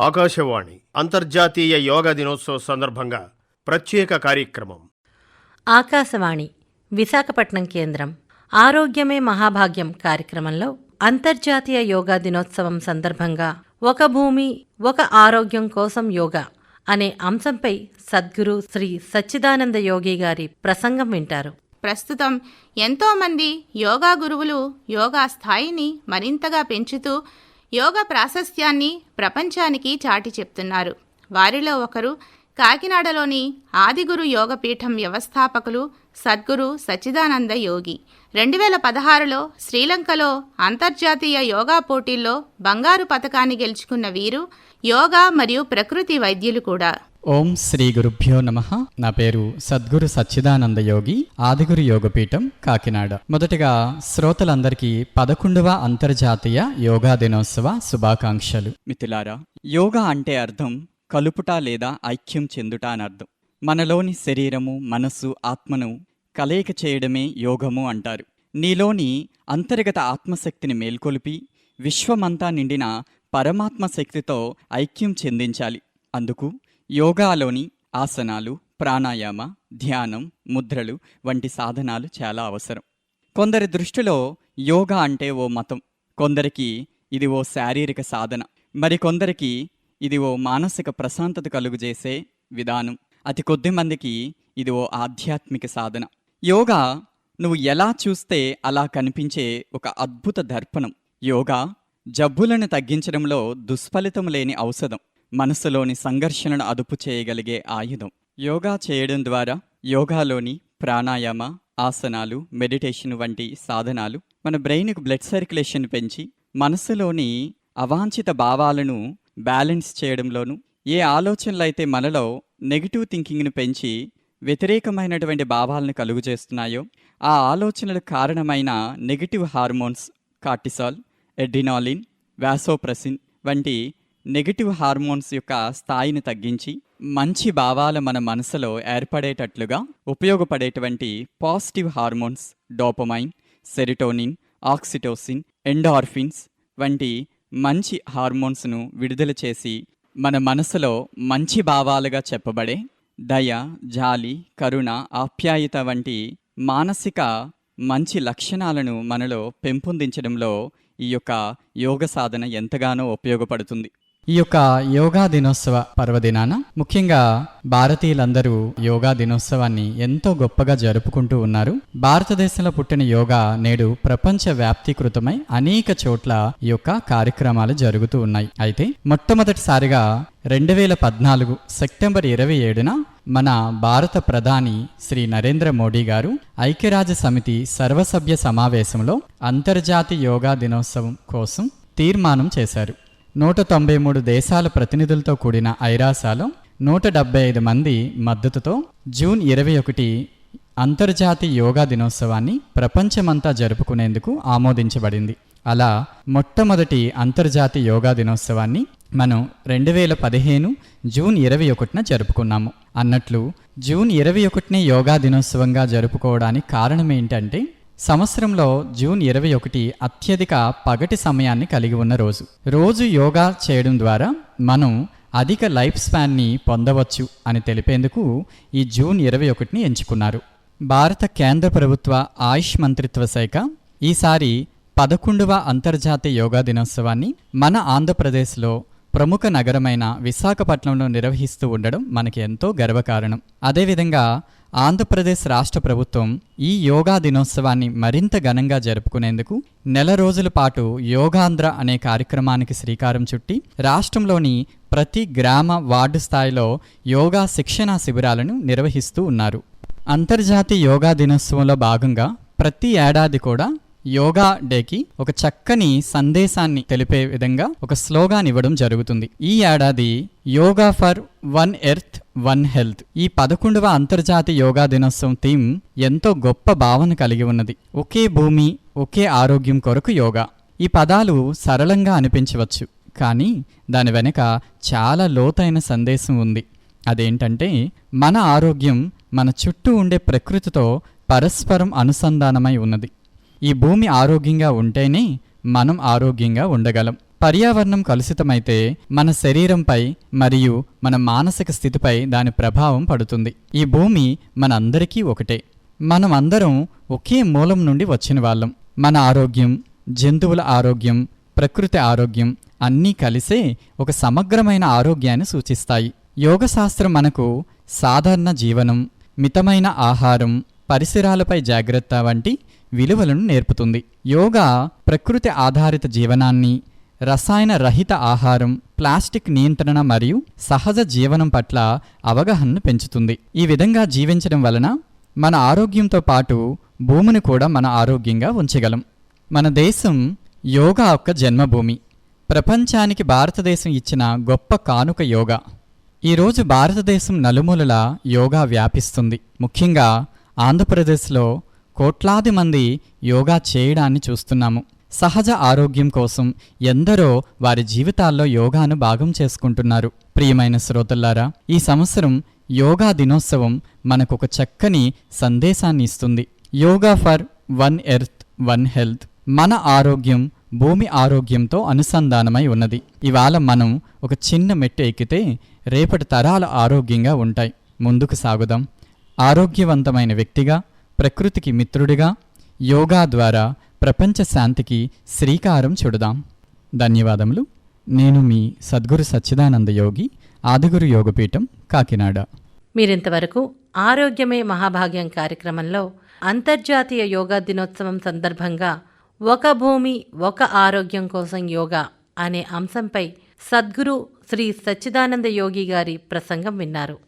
ఆకాశవాణి అంతర్జాతీయ యోగా దినోత్సవ సందర్భంగా ప్రత్యేక కార్యక్రమం. ఆకాశవాణి విశాఖపట్నం కేంద్రం. ఆరోగ్యమే మహాభాగ్యం కార్యక్రమంలో అంతర్జాతీయ యోగా దినోత్సవం సందర్భంగా ఒక భూమి ఒక ఆరోగ్యం కోసం యోగా అనే అంశంపై సద్గురు శ్రీ సచ్చిదానంద యోగి గారి ప్రసంగం వింటారు. ప్రస్తుతం ఎంతోమంది యోగా గురువులు యోగా స్థాయిని మరింతగా పెంచుతూ యోగ ప్రాశస్త్యాన్ని ప్రపంచానికి చాటి చెప్తున్నారు. వారిలో ఒకరు కాకినాడలోని ఆదిగురు యోగపీఠం వ్యవస్థాపకులు సద్గురు సచ్చిదానంద యోగి. రెండు వేల పదహారులో శ్రీలంకలో అంతర్జాతీయ యోగా పోటీల్లో బంగారు పతకాన్ని గెలుచుకున్న వీరు యోగా మరియు ప్రకృతి వైద్యులు కూడా. ఓం శ్రీ గురుభ్యో నమ. నా పేరు సద్గురు సచ్చిదానంద యోగి ఆదిగురు యోగపీఠం కాకినాడ. మొదటగా శ్రోతలందరికీ పదకొండవ అంతర్జాతీయ యోగా దినోత్సవ శుభాకాంక్షలు. మిత్రులారా యోగా అంటే అర్థం కలుపుట లేదా ఐక్యం చెందుట అని అర్థం. మనలోని శరీరము మనస్సు ఆత్మను కలయిక చేయడమే యోగము అంటారు. నీలోని అంతర్గత ఆత్మశక్తిని మేల్కొలిపి విశ్వమంతా నిండిన పరమాత్మ శక్తితో ఐక్యం చెందించాలి. అందుకు యోగాలోని ఆసనాలు ప్రాణాయామ ధ్యానం ముద్రలు వంటి సాధనాలు చాలా అవసరం. కొందరి దృష్టిలో యోగా అంటే ఓ మతం. కొందరికి ఇది ఓ శారీరక సాధన. మరికొందరికి ఇది ఓ మానసిక ప్రశాంతత కలుగజేసే విధానం. అతి కొద్ది మందికి ఇది ఓ ఆధ్యాత్మిక సాధన. యోగా నువ్వు ఎలా చూస్తే అలా కనిపించే ఒక అద్భుత దర్పణం. యోగా జబ్బులను తగ్గించడంలో దుష్ఫలితం లేని ఔషధం. మనసులోని సంఘర్షణను అదుపు చేయగలిగే ఆయుధం. యోగా చేయడం ద్వారా యోగాలోని ప్రాణాయామ ఆసనాలు మెడిటేషన్ వంటి సాధనాలు మన బ్రెయిన్కు బ్లడ్ సర్క్యులేషన్ పెంచి మనసులోని అవాంఛిత భావాలను బ్యాలెన్స్ చేయడంలోనూ ఏ ఆలోచనలైతే మనలో నెగిటివ్ థింకింగ్ను పెంచి వ్యతిరేకమైనటువంటి భావాలను కలుగు చేస్తున్నాయో ఆ ఆలోచనలకు కారణమైన negative hormones cortisol adrenaline vasopressin వంటి నెగిటివ్ హార్మోన్స్ యొక్క స్థాయిని తగ్గించి మంచి భావాలు మన మనసులో ఏర్పడేటట్లుగా ఉపయోగపడేటువంటి positive hormones dopamine serotonin oxytocin endorphins వంటి మంచి హార్మోన్స్ను విడుదల చేసి మన మనసులో మంచి భావాలుగా చెప్పబడే దయ జాలి కరుణ ఆప్యాయత వంటి మానసిక మంచి లక్షణాలను మనలో పెంపొందించడంలో ఈ యొక్క యోగ సాధన ఎంతగానో ఉపయోగపడుతుంది. ఈ యొక్క యోగా దినోత్సవ పర్వదినాన ముఖ్యంగా భారతీయులందరూ యోగా దినోత్సవాన్ని ఎంతో గొప్పగా జరుపుకుంటూ ఉన్నారు. భారతదేశంలో పుట్టిన యోగా నేడు ప్రపంచ వ్యాప్తీకృతమై అనేక చోట్ల ఈ యొక్క కార్యక్రమాలు జరుగుతూ ఉన్నాయి. అయితే మొట్టమొదటిసారిగా రెండు వేల పద్నాలుగు సెప్టెంబర్ ఇరవై ఏడున మన భారత ప్రధాని శ్రీ నరేంద్ర మోడీ గారు ఐక్యరాజ్య సమితి సర్వసభ్య సమావేశంలో అంతర్జాతీయ యోగా దినోత్సవం కోసం తీర్మానం చేశారు. నూట తొంభై మూడు దేశాల ప్రతినిధులతో కూడిన ఐరాసాలో నూట డెబ్బై ఐదు మంది మద్దతుతో జూన్ ఇరవై ఒకటి అంతర్జాతీయ యోగా దినోత్సవాన్ని ప్రపంచమంతా జరుపుకునేందుకు ఆమోదించబడింది. అలా మొట్టమొదటి అంతర్జాతీయ యోగా దినోత్సవాన్ని మనం రెండు వేల పదిహేను జూన్ ఇరవై ఒకటిన జరుపుకున్నాము. అన్నట్లు జూన్ ఇరవై ఒకటిని యోగా దినోత్సవంగా జరుపుకోవడానికి కారణం ఏంటంటే సంవత్సరంలో జూన్ ఇరవై ఒకటి అత్యధిక పగటి సమయాన్ని కలిగి ఉన్న రోజు. రోజు యోగా చేయడం ద్వారా మనం అధిక లైఫ్ స్పాన్ని పొందవచ్చు అని తెలిపేందుకు ఈ జూన్ ఇరవై ఒకటిని ఎంచుకున్నారు. భారత కేంద్ర ప్రభుత్వ ఆయుష్ మంత్రిత్వ శాఖ ఈసారి పదకొండవ అంతర్జాతీయ యోగా దినోత్సవాన్ని మన ఆంధ్రప్రదేశ్లో ప్రముఖ నగరమైన విశాఖపట్నంలో నిర్వహిస్తూ ఉండడం మనకి ఎంతో గర్వకారణం. అదేవిధంగా ఆంధ్రప్రదేశ్ రాష్ట్ర ప్రభుత్వం ఈ యోగా దినోత్సవాన్ని మరింత ఘనంగా జరుపుకునేందుకు నెల రోజుల పాటు యోగాంధ్ర అనే కార్యక్రమానికి శ్రీకారం చుట్టి రాష్ట్రంలోని ప్రతి గ్రామ వార్డు స్థాయిలో యోగా శిక్షణా శిబిరాలను నిర్వహిస్తూ ఉన్నారు. అంతర్జాతీయ యోగా దినోత్సవంలో భాగంగా ప్రతి ఏడాది కూడా యోగా డేకి ఒక చక్కని సందేశాన్ని తెలిపే విధంగా ఒక స్లోగాన్ ఇవ్వడం జరుగుతుంది. ఈ ఏడాది yoga for one earth one health ఈ పదకొండవ అంతర్జాతీయ యోగా దినోత్సవం థీమ్ ఎంతో గొప్ప భావన కలిగి ఉన్నది. ఒకే భూమి ఒకే ఆరోగ్యం కొరకు యోగా. ఈ పదాలు సరళంగా అనిపించవచ్చు కానీ దాని వెనుక చాలా లోతైన సందేశం ఉంది. అదేంటంటే మన ఆరోగ్యం మన చుట్టూ ఉండే ప్రకృతితో పరస్పరం అనుసంధానమై ఉన్నది. ఈ భూమి ఆరోగ్యంగా ఉంటేనే మనం ఆరోగ్యంగా ఉండగలం. పర్యావరణం కలుషితమైతే మన శరీరంపై మరియు మన మానసిక స్థితిపై దాని ప్రభావం పడుతుంది. ఈ భూమి మనందరికీ ఒకటే. మనం అందరం ఒకే మూలం నుండి వచ్చిన వాళ్ళం. మన ఆరోగ్యం జంతువుల ఆరోగ్యం ప్రకృతి ఆరోగ్యం అన్నీ కలిసే ఒక సమగ్రమైన ఆరోగ్యాన్ని సూచిస్తాయి. యోగశాస్త్రం మనకు సాధారణ జీవనం మితమైన ఆహారం పరిసరాలపై జాగ్రత్త వంటి విలువలను నేర్పుతుంది. యోగా ప్రకృతి ఆధారిత జీవనాన్ని రసాయన రహిత ఆహారం ప్లాస్టిక్ నియంత్రణ మరియు సహజ జీవనం పట్ల అవగాహనను పెంచుతుంది. ఈ విధంగా జీవించడం వలన మన ఆరోగ్యంతో పాటు భూమిని కూడా మన ఆరోగ్యంగా ఉంచగలం. మన దేశం యోగా యొక్క జన్మభూమి. ప్రపంచానికి భారతదేశం ఇచ్చిన గొప్ప కానుక యోగా. ఈరోజు భారతదేశం నలుమూలల యోగా వ్యాపిస్తుంది. ముఖ్యంగా ఆంధ్రప్రదేశ్లో కోట్లాది మంది యోగా చేయడాన్ని చూస్తున్నాము. సహజ ఆరోగ్యం కోసం ఎందరో వారి జీవితాల్లో యోగాను భాగం చేసుకుంటున్నారు. ప్రియమైన శ్రోతల్లారా ఈ సంవత్సరం యోగా దినోత్సవం మనకొక చక్కని సందేశాన్ని ఇస్తుంది. Yoga for one earth one health. మన ఆరోగ్యం భూమి ఆరోగ్యంతో అనుసంధానమై ఉన్నది. ఇవాళ మనం ఒక చిన్న మెట్టు ఎక్కితే రేపటి తరాలు ఆరోగ్యంగా ఉంటాయి. ముందుకు సాగుదాం. ఆరోగ్యవంతమైన వ్యక్తిగా ప్రకృతికి మిత్రుడిగా యోగా ద్వారా ప్రపంచ శాంతికి శ్రీకారం చుడదాం. ధన్యవాదములు. నేను మీ సద్గురు సచ్చిదానంద యోగి ఆదిగురు యోగపీఠం కాకినాడ. మీరింతవరకు ఆరోగ్యమే మహాభాగ్యం కార్యక్రమంలో అంతర్జాతీయ యోగా దినోత్సవం సందర్భంగా ఒక భూమి ఒక ఆరోగ్యం కోసం యోగా అనే అంశంపై సద్గురు శ్రీ సచ్చిదానంద యోగి గారి ప్రసంగం విన్నారు.